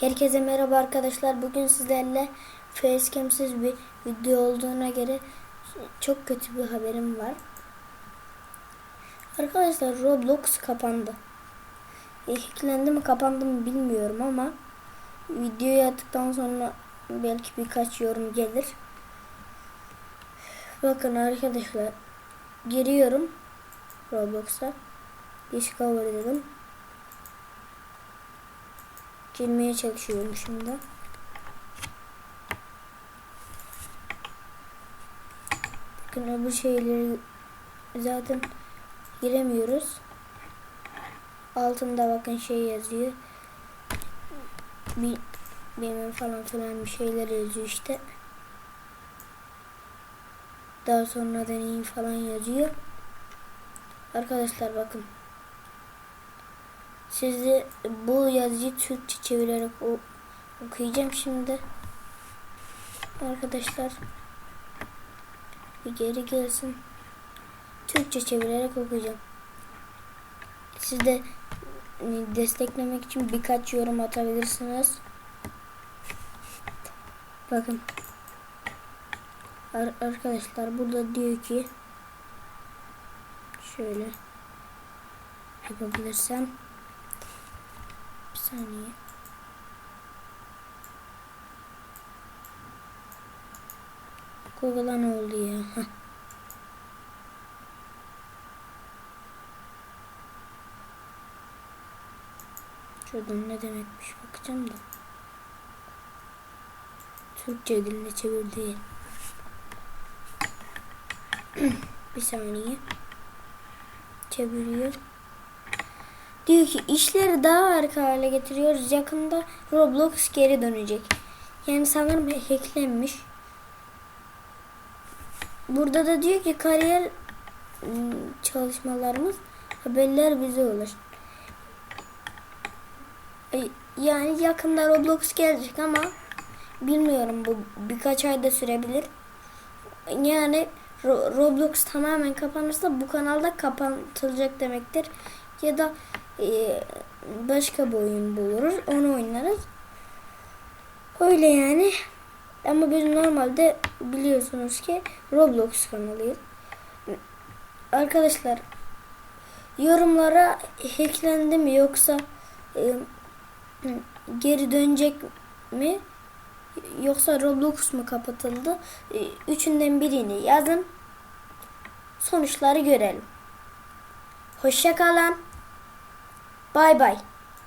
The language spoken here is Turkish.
Herkese merhaba arkadaşlar. Bugün sizlerle facecam'siz bir video olduğuna göre çok kötü bir haberim var. Arkadaşlar Roblox kapandı. E, mi kapandı mı bilmiyorum ama videoyu attıktan sonra belki birkaç yorum gelir. Bakın arkadaşlar giriyorum Roblox'a. Discover dedim. Girmeye çalışıyorum şimdi. Bakın öbür şeyleri zaten giremiyoruz. Altında bakın şey yazıyor. Bir benim falan filan bir şeyler yazıyor işte. Daha sonra deneyim falan yazıyor. Arkadaşlar bakın. Sizi bu yazıyı Türkçe çevirerek okuyacağım şimdi. Arkadaşlar bir geri gelsin. Türkçe çevirerek okuyacağım. Siz de e, desteklemek için birkaç yorum atabilirsiniz. Bakın. Ar- arkadaşlar burada diyor ki şöyle yapabilirsem saniye. Google'a ne oldu ya? Heh. Ne demekmiş bakacağım da. Türkçe diline çevirdi. bir saniye. Çeviriyor. Diyor ki işleri daha harika hale getiriyoruz. Yakında Roblox geri dönecek. Yani sanırım hacklenmiş. Burada da diyor ki kariyer ım, çalışmalarımız haberler bize ulaşır. E, Yani yakında Roblox gelecek ama bilmiyorum bu birkaç ayda sürebilir. Yani Ro- Roblox tamamen kapanırsa bu kanalda kapatılacak demektir. Ya da e, başka bir oyun buluruz. Onu oynarız. Öyle yani. Ama biz normalde biliyorsunuz ki Roblox kanalıyız. Arkadaşlar yorumlara hacklendi mi yoksa e, geri dönecek mi yoksa Roblox mu kapatıldı? E, Üçünden birini yazın. Sonuçları görelim. Hoşça kalın. Bay bay.